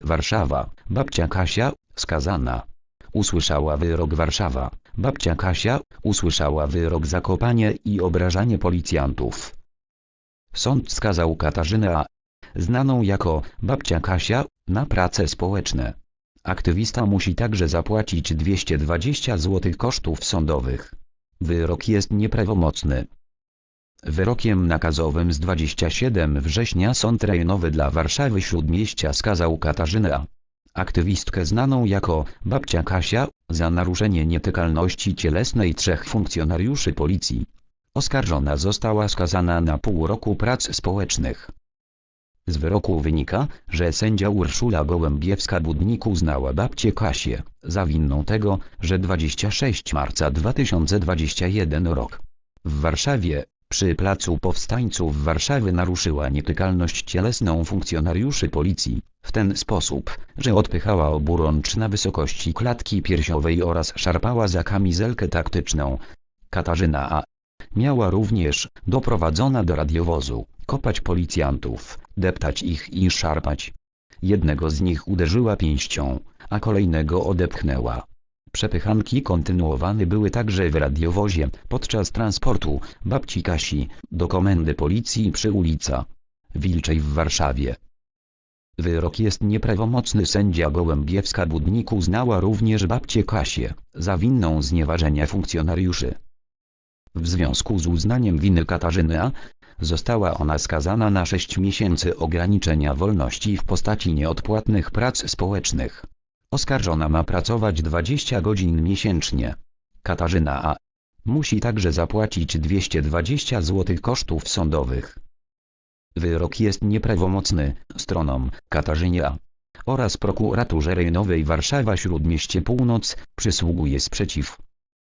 Warszawa, babcia Kasia, skazana. Usłyszała wyrok Warszawa, babcia Kasia, usłyszała wyrok zakopanie i obrażanie policjantów. Sąd skazał Katarzynę A. Znaną jako babcia Kasia, na prace społeczne. Aktywista musi także zapłacić 220 zł kosztów sądowych. Wyrok jest nieprawomocny. Wyrokiem nakazowym z 27 września Sąd Rejonowy dla Warszawy Śródmieścia skazał Katarzynę. Aktywistkę znaną jako babcia Kasia, za naruszenie nietykalności cielesnej trzech funkcjonariuszy policji. Oskarżona została skazana na pół roku prac społecznych. Z wyroku wynika, że sędzia Urszula Gołębiewska-Budnik uznała babcię Kasię za winną tego, że 26 marca 2021 rok w Warszawie, przy Placu Powstańców Warszawy naruszyła nietykalność cielesną funkcjonariuszy policji, w ten sposób, że odpychała oburącz na wysokości klatki piersiowej oraz szarpała za kamizelkę taktyczną. Katarzyna A. Miała również, doprowadzona do radiowozu, kopać policjantów, deptać ich i szarpać. Jednego z nich uderzyła pięścią, a kolejnego odepchnęła. Przepychanki kontynuowane były także w radiowozie, podczas transportu, babci Kasi, do komendy policji przy ulica Wilczej w Warszawie. Wyrok jest nieprawomocny sędzia Gołębiewska-Budnik uznała również babcię Kasię, za winną znieważenia funkcjonariuszy. W związku z uznaniem winy Katarzyny A, została ona skazana na 6 miesięcy ograniczenia wolności w postaci nieodpłatnych prac społecznych. Oskarżona ma pracować 20 godzin miesięcznie. Katarzyna A. Musi także zapłacić 220 zł kosztów sądowych. Wyrok jest nieprawomocny stronom Katarzynie A. oraz prokuraturze rejonowej Warszawa Śródmieście Północ przysługuje sprzeciw.